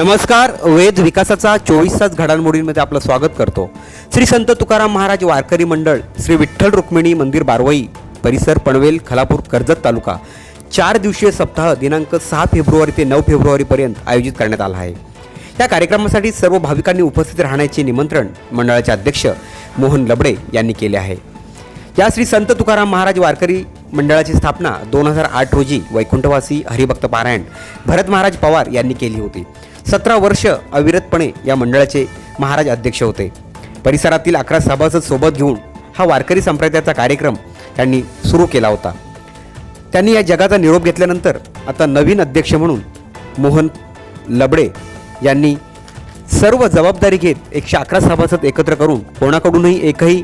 नमस्कार वेद विकासाचा चोवीस तास घडामोडींमध्ये आपलं स्वागत करतो. श्री संत तुकाराम महाराज वारकरी मंडळ श्री विठ्ठल रुक्मिणी मंदिर बारवई परिसर पनवेल खलापूर कर्जत तालुका. चार दिवसीय सप्ताह दिनांक सहा फेब्रुवारी ते नऊ फेब्रुवारीपर्यंत आयोजित करण्यात आला आहे. या कार्यक्रमासाठी सर्व भाविकांनी उपस्थित राहण्याचे निमंत्रण मंडळाचे अध्यक्ष मोहन लबडे यांनी केले आहे. या श्री संत तुकाराम महाराज वारकरी मंडळाची स्थापना दोन हजार आठ रोजी वैकुंठवासी हरिभक्त पारायण भरत महाराज पवार यांनी केली होती. सतरा वर्ष अविरतपणे या मंडळाचे महाराज अध्यक्ष होते. परिसरातील अकरा सभासद सोबत घेऊन हा वारकरी संप्रदायाचा कार्यक्रम त्यांनी सुरू केला होता. त्यांनी या जगाचा निरोप घेतल्यानंतर आता नवीन अध्यक्ष म्हणून मोहन लबडे यांनी सर्व जबाबदारी घेत एकशे अकरा सभासद एकत्र करून कोणाकडूनही एकही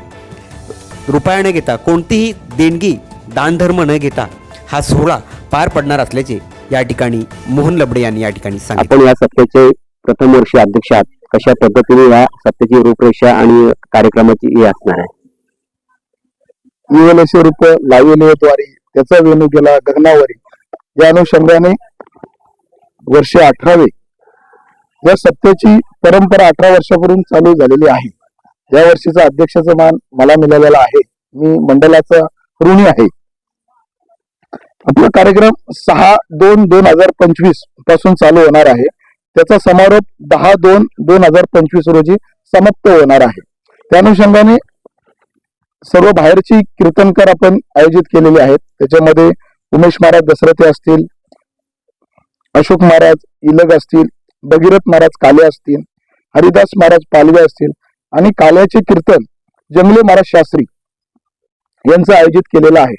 रुपया न घेता कोणतीही देणगी दानधर्म न घेता हा सोहळा पार पडणार असल्याचे या ठिकाणी मोहन लबडे यांनी या ठिकाणी सांगितले. आपण या सत्तेचे प्रथम वर्षी अध्यक्ष आहात. कशा पद्धतीने या सत्तेची रूपरेषा आणि कार्यक्रमाची हे असणार आहे? रूप लावलेद्वारे त्याचा वेणू गेला गगनावरी. या अनुषंगाने वर्षे अठरावे या सत्तेची परंपरा अठरा वर्षापूर्वी चालू झालेली आहे. या वर्षीचा अध्यक्षाचा मान मला मिळालेला आहे. मी मंडळाचा ऋणी आहे. आपला कार्यक्रम सहा दोन दोन हजार पंचवीसपासून चालू होणार आहे. त्याचा समारोप दहा दोन दोन हजार पंचवीस रोजी समाप्त होणार आहे. त्या अनुषंगाने सर्व बाहेरची कीर्तनकार आपण आयोजित केलेले आहेत. त्याच्यामध्ये उमेश महाराज दसरथे असतील अशोक महाराज इलग असतील भगीरथ महाराज काले असतील हरिदास महाराज पालवे असतील आणि काल्याचे कीर्तन जंगले महाराज शास्त्री यांचं आयोजित केलेलं आहे.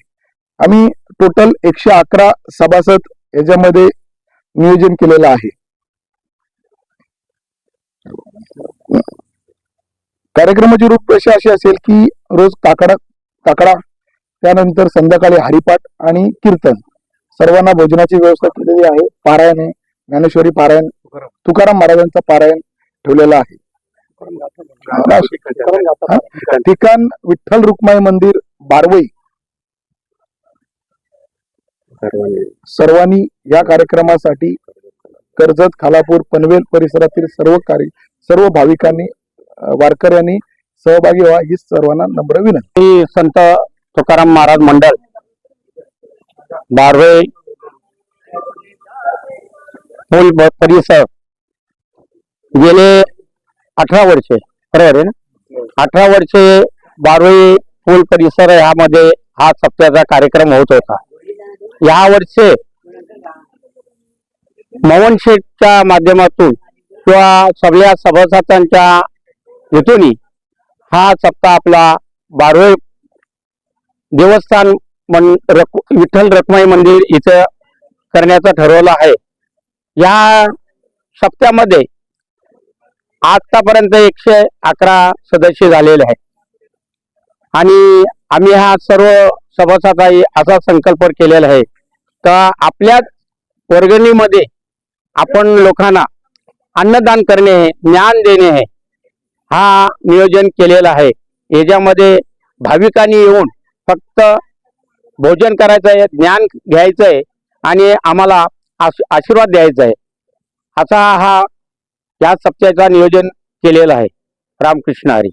आम्ही टोटल एकशे अकरा सभासद याच्यामध्ये नियोजन केलेलं आहे. कार्यक्रमाची रूपरेषा अशी असेल की रोज काकडा काकडा त्यानंतर संध्याकाळी हरिपाठ आणि कीर्तन. सर्वांना भोजनाची व्यवस्था केलेली आहे. पारायण आहे. ज्ञानेश्वरी पारायण तुकाराम महाराजांचा पारायण ठेवलेला आहे? ठिकाण विठ्ठल रुक्माई मंदिर बारवई. सर्वांनी. या कार्यक्रमासाठी कर्जत खालापूर पनवेल परिसरातील सर्व कार्य सर्व भाविकांनी वारकऱ्यांनी सहभागी व्हा ही सर्वांना नम्र विनंती. संत तुकाराम महाराज मंडळ बारवे पूल परिसर गेले अठरा वर्षे बरोबर आहे ना? अठरा वर्षे बारवे पूल परिसर ह्यामध्ये हा सप्त्याचा कार्यक्रम होत होता. या वर्षे मवन शेठच्या माध्यमातून किंवा सगळ्या सभासदांच्या हेतून हा सप्ताह आपला बारवे देवस्थान मन रक विठ्ठल रखमाई मंदिर इथं करण्याचं ठरवलं आहे. या सप्त्यामध्ये आतापर्यंत एकशे अकरा सदस्य झालेले आहेत. आणि आम्ही हा सर्व सभासदाई असा संकल्प केलेला आहे. तर आपल्या वर्गणीमध्ये आपण लोकांना अन्नदान करणे ज्ञान देणे हे हा नियोजन केलेला आहे. याच्यामध्ये भाविकांनी येऊन फक्त भोजन करायचं आहे ज्ञान घ्यायचं आहे आणि आम्हाला आशीर्वाद द्यायचा आहे. असा हा या सप्त्याचा नियोजन केलेला आहे. रामकृष्ण हरी.